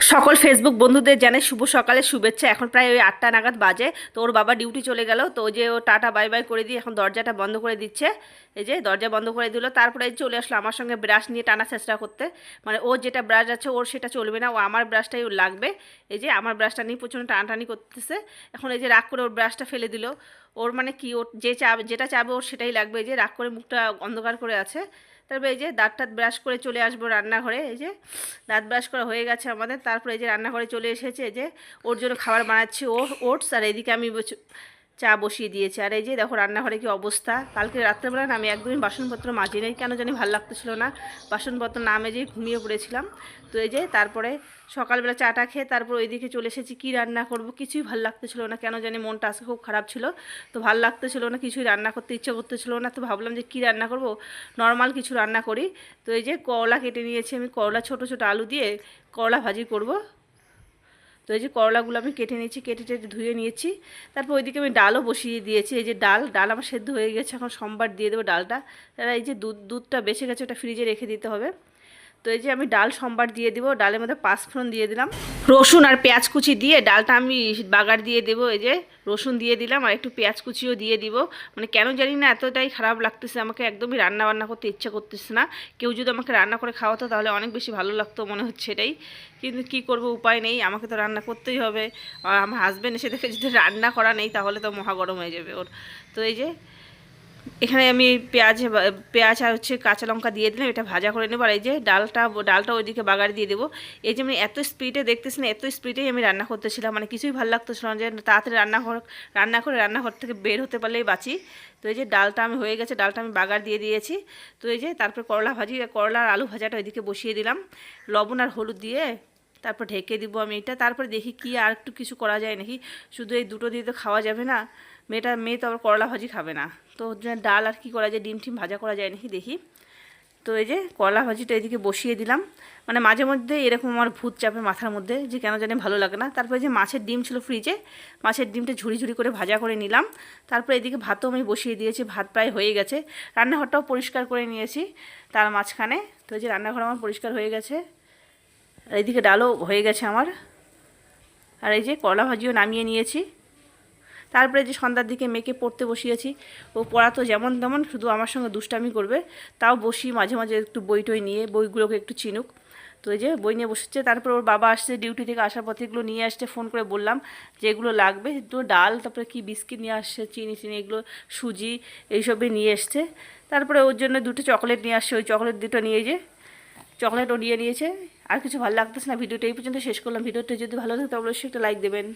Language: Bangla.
সকল ফেসবুক বন্ধুদের জানে শুভ সকালে শুভেচ্ছা। এখন প্রায় ওই আটটা নাগাদ বাজে। তো ওর বাবা ডিউটি চলে গেল। তো যে ও টাটা বাই বাই করে দিয়ে এখন দরজাটা বন্ধ করে দিচ্ছে। এই যে দরজা বন্ধ করে দিল। তারপরে চলে আসলো আমার সঙ্গে ব্রাশ নিয়ে টানা চেষ্টা করতে। মানে ওর যেটা ব্রাশ আছে ওর সেটা চলবে না। ও আমার ব্রাশটাই ওর লাগবে। এই যে আমার ব্রাশটা নিয়ে প্রচণ্ড টানাটানি করতেছে। এখন এই যে রাগ করে ওর ব্রাশটা ফেলে দিল। ওর মানে কি, ওর যে চাবে যেটা চাবে ওর সেটাই লাগবে। এই যে রাগ করে মুখটা অন্ধকার করে আছে। তারপরে এই যে দাঁত টাত ব্রাশ করে চলে আসব রান্নাঘরে। এই যে দাঁত ব্রাশ করা হয়ে গেছে আমাদের। তারপরে এই যে রান্নাঘরে চলে এসেছে। যে ওর জন্য খাবার বানাচ্ছি ও ওটস। আর এদিকে আমি চা বসিয়ে দিয়েছে। আর এই যে দেখো রান্নাঘরে কি অবস্থা? কালকে রাত্রেবেলা আমি একদমই বাসনপত্র মাজি নেই। কেন জানি ভালো লাগতেছিল না। বাসনপত্র না মেজেই ঘুমিয়ে পড়েছিলাম। তো এই যে তারপরে সকালবেলা চাটা খেয়ে তারপর ওইদিকে চলে এসেছি। কী রান্না করব? কিছুই ভালো লাগতেছিল না। কেন জানি মনটা আজকে খুব খারাপ ছিল। তো ভালো লাগতেছিল না, কিছুই রান্না করতে ইচ্ছে করতেছিল না। তো ভাবলাম যে কী রান্না করব? নর্মাল কিছু রান্না করি। তো এই যে করলা কেটে নিয়েছি আমি। করলা ছোট ছোট আলু দিয়ে করলা ভাজি করব। তো এই যে করলাগুলো আমি কেটে নিয়েছি, কেটে টেটে ধুয়ে নিয়েছি। তারপর ওইদিকে আমি ডালও বসিয়ে দিয়েছি। এই যে ডাল ডাল আমার সেদ্ধ হয়ে গেছে, এখন সোমবার দিয়ে দেবো ডালটা। তারা এই যে দুধ, দুধটা বেঁচে গেছে ওটা ফ্রিজে রেখে দিতে হবে। তো এই যে আমি ডাল, সোমবার দিয়ে দিব। ডালের মধ্যে পাঁচফোড়ন দিয়ে দিলাম। রসুন আর পেঁয়াজ কুচি দিয়ে ডালটা আমি বাগার দিয়ে দেবো। এই যে রসুন দিয়ে দিলাম আর একটু পেঁয়াজ কুচিও দিয়ে দিব। মানে কেন জানি না, এতটাই খারাপ লাগতেছে। আমাকে একদমই রান্না বান্না করতে ইচ্ছা করতেছে না। কেউ যদি আমাকে রান্না করে খাওয়াতো, তাহলে অনেক বেশি ভালো লাগতো মনে হচ্ছে এটাই। কিন্তু কি করব, উপায় নেই। আমাকে তো রান্না করতেই হবে। আর আমার হাজব্যান্ড এসে দেখে যদি রান্না করা নেই, তাহলে তো মহা গরম হয়ে যাবে ওর। তো এই যে এখানে আমি পেঁয়াজ পেঁয়াজ আর হচ্ছে কাঁচা লঙ্কা দিয়ে দিলাম, এটা ভাজা করে নেব। আর এই যে ডালটা ডালটা ওইদিকে বাগার দিয়ে দেবো। এই যে আমি এত স্পিডে দেখতেছি না, এত স্পিডেই আমি রান্না করতেছিলাম মানে কিছুই ভালো লাগতেছিল না, যে তাড়াতাড়ি রান্নাঘর রান্না করে রান্নাঘর থেকে বের হতে পারলেই বাঁচি। তো এই যে ডালটা আমি হয়ে গেছে, ডালটা আমি বাগার দিয়ে দিয়েছি। তো এই যে তারপর করলা ভাজি করলা আর আলু ভাজাটা ওইদিকে বসিয়ে দিলাম। লবণ আর হলুদ দিয়ে তারপর ঢেকে দিব আমি এটা, তারপরে দেখি কি আর একটু কিছু করা যায় নাকি। শুধু এই দুটো দিয়ে তো খাওয়া যাবে না, মেয়েটা, মেয়ে তো আবার করলা ভাজি খাবে না। তো ডাল আর কি করা যায়, ডিম টিম ভাজা করা যায় নাকি দেখি। তো এই যে করলা ভাজিটা এদিকে বসিয়ে দিলাম। মানে মাঝে মধ্যে এরকম আমার ভূত চাপে মাথার মধ্যে যে কেন জানি ভালো লাগে না। তারপরে যে মাছের ডিম ছিল ফ্রিজে মাছের ডিমটা ঝুড়ি ঝুড়ি করে ভাজা করে নিলাম। তারপরে এদিকে ভাতও আমি বসিয়ে দিয়েছি, ভাত প্রায় হয়ে গেছে। রান্নাঘরটাও পরিষ্কার করে নিয়েছি তার মাঝখানে। তো এই যে রান্নাঘর আমার পরিষ্কার হয়ে গেছে। আর এইদিকে ডালও হয়ে গেছে আমার। আর এই যে করলা ভাজিও নামিয়ে নিয়েছি। তারপরে যে সন্ধ্যার দিকে মেয়েকে পড়তে বসিয়েছি, ও পড়া তো যেমন তেমন, শুধু আমার সঙ্গে দুষ্টামি করবে, তাও বসি মাঝে মাঝে একটু বই টই নিয়ে, বইগুলোকে একটু চিনুক। তো এই যে বই নিয়ে বসেছে, তারপর ওর বাবা আসছে ডিউটি থেকে আসার পথে, এগুলো নিয়ে আসছে, ফোন করে বললাম যে এগুলো লাগবে। তো ডাল, তারপরে কি বিস্কিট নিয়ে আসছে, চিনি চিনি এগুলো, সুজি এইসবই নিয়ে এসছে। তারপরে ওর জন্য দুটো চকলেট নিয়ে আসছে, ওই চকলেট দুটো নিয়ে যে, চকলেটও নিয়ে নিয়েছে। আর কিছু ভালো লাগতেছে না, ভিডিওটা এই পর্যন্ত শেষ করলাম। ভিডিওটা যদি ভালো লাগে তো অবশ্যই একটা লাইক দেবেন।